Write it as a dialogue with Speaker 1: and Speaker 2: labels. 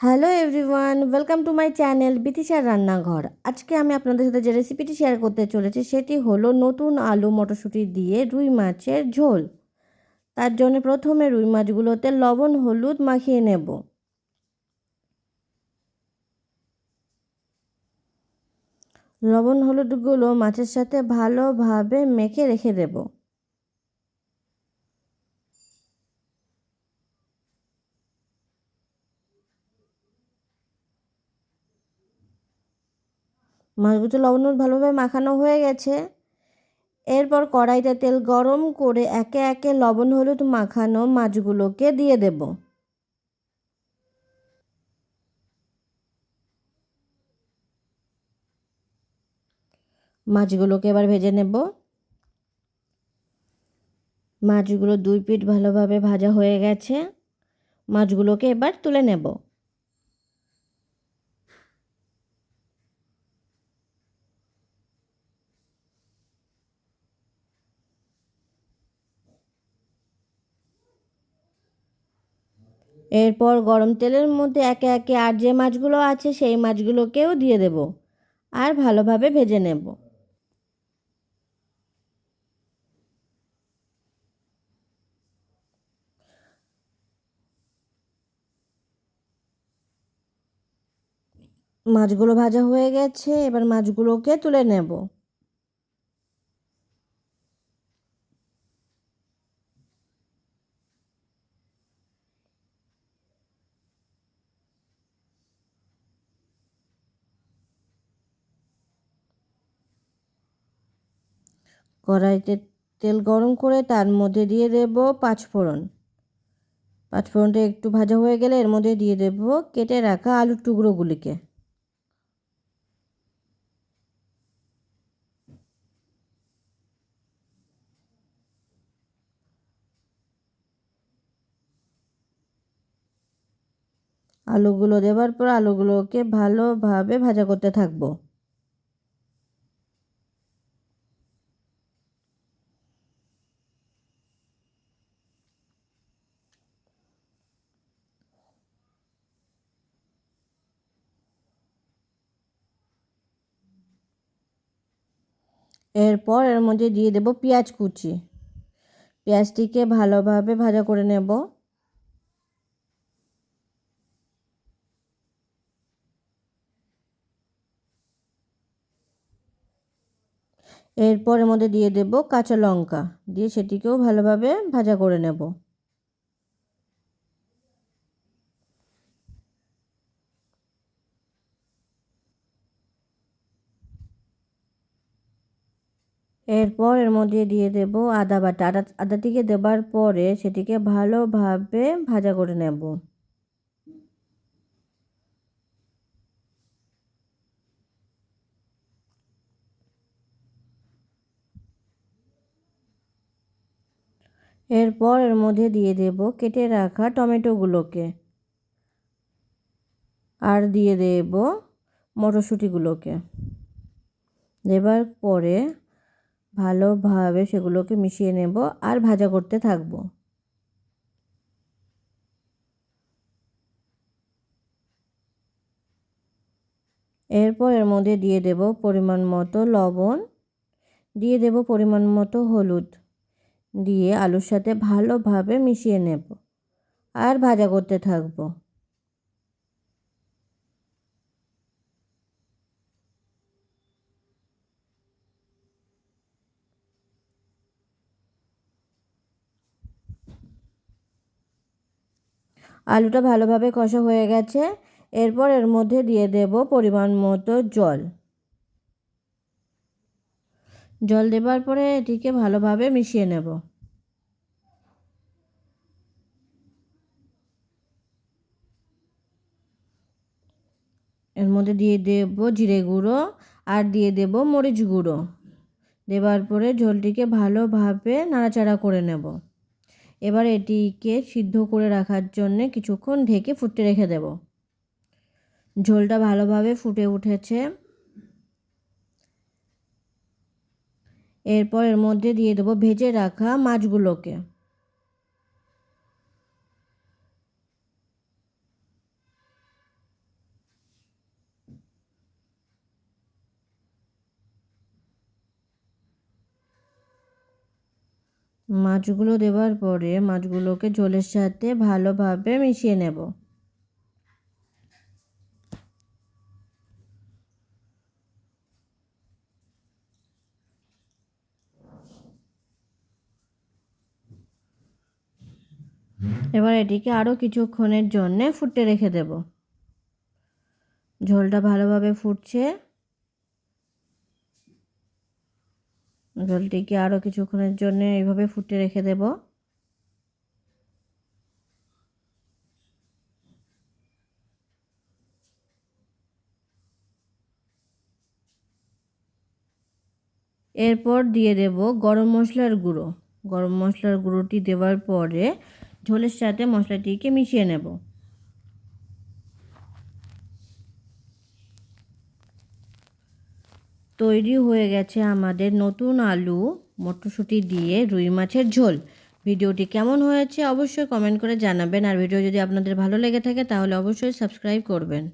Speaker 1: Hello everyone, welcome to my channel বিতিশার রান্নাঘর। আজকে আমি আপনাদের সাথে যে রেসিপিটি শেয়ার করতে চলেছি, সেটি হলো নতুন আলু মটরশুঁটি দিয়ে রুই মাছের ঝোল। তার জন্য প্রথমে রুই মাছগুলোতে লবণ, হলুদ মাখিয়ে নেব। লবণ, হলুদগুলো মাছের সাথে ভালোভাবে মেখে রেখে দেবো। মাছগুলো লবণ ভালোভাবে মাখানো হয়ে গেছে। এরপর কড়াইতে তেল গরম করে একে একে লবণ, হলুদ মাখানো মাছগুলোকে দিয়ে দেব। মাছগুলোকে এবার ভেজে নেব। মাছগুলো দুই পিঠ ভালোভাবে ভাজা হয়ে গেছে। মাছগুলোকে এবার তুলে নেব। এরপর গরম তেলের মধ্যে একে একে আর যে মাছগুলো আছে সেই মাছগুলোকেও দিয়ে দেব আর ভালোভাবে ভেজে নেব। মাছগুলো ভাজা হয়ে গেছে, এবার মাছগুলোকে তুলে নেব। কড়াইতে তেল গরম করে তার মধ্যে দিয়ে দেব পাঁচফোড়ন পাঁচফোড়নটা একটু ভাজা হয়ে গেলে এর মধ্যে দিয়ে দেব কেটে রাখা আলুর টুকরোগুলিকে। আলুগুলো দেওয়ার পর আলুগুলোকে ভালোভাবে ভাজা করতে থাকব। এরপর এর মধ্যে দিয়ে দেব পেঁয়াজ কুচি। পেঁয়াজটিকে ভালোভাবে ভাজা করে নেব। এরপর এর মধ্যে দিয়ে দেব কাঁচা লঙ্কা। দিয়ে সেটিকেও ভালোভাবে ভাজা করে নেব। এরপর এর মধ্যে দিয়ে দেব আদা বাটা। আদা, আদাটিকে দেবার পরে সেটিকে ভালোভাবে ভাজা করে নেব। এরপর এর মধ্যে দিয়ে দেব কেটে রাখা টমেটোগুলোকে। আর দিয়ে দেব মটরশুঁটিগুলোকে। দেবার পরে ভালোভাবে সেগুলোকে মিশিয়ে নেব আর ভাজা করতে থাকব। এরপর এর মধ্যে দিয়ে দেব পরিমাণ মতো লবণ, দিয়ে দেব পরিমাণ মতো হলুদ, দিয়ে আলুর সাথে ভালোভাবে মিশিয়ে নেব আর ভাজা করতে থাকব। আলুটা ভালোভাবে কষা হয়ে গেছে। এরপর এর মধ্যে দিয়ে দেব পরিমাণ মতো জল। জল দেবার পরে এটিকে ভালোভাবে মিশিয়ে নেব। এর মধ্যে দিয়ে দেব জিরে গুঁড়ো আর দিয়ে দেব মরিচ গুঁড়ো। দেবার পরে ঝোলটিকে ভালোভাবে নাড়াচাড়া করে নেব। এবার এটিকে সিদ্ধ করে রাখার জন্যে কিছুক্ষণ ঢেকে ফুটতে রেখে দেব। ঝোলটা ভালোভাবে ফুটে উঠেছে। এরপর এর মধ্যে দিয়ে দেবো ভেজে রাখা মাছগুলোকে। মাছগুলো দেওয়ার পরে মাছগুলোকে ঝোলের সাথে ভালোভাবে মিশিয়ে নেব। এবার এটিকে আরও কিছুক্ষণের জন্যে ফুটতে রেখে দেব। ঝোলটা ভালোভাবে ফুটছে। ঝোলটিকে আরও কিছুক্ষণের জন্য এইভাবে ফুটে রেখে দেব? এরপর দিয়ে দেব গরম মশলার গুঁড়ো। গরম মশলার গুঁড়োটি দেওয়ার পরে ঝোলের সাথে মশলাটিকে মিশিয়ে নেব। তৈরি হয়ে গেছে আমাদের নতুন আলু, মটরশুঁটি দিয়ে রুই মাছের ঝোল। ভিডিওটি কেমন হয়েছে অবশ্যই কমেন্ট করে জানাবেন। আর ভিডিও যদি আপনাদের ভালো লেগে থাকে তাহলে অবশ্যই সাবস্ক্রাইব করবেন।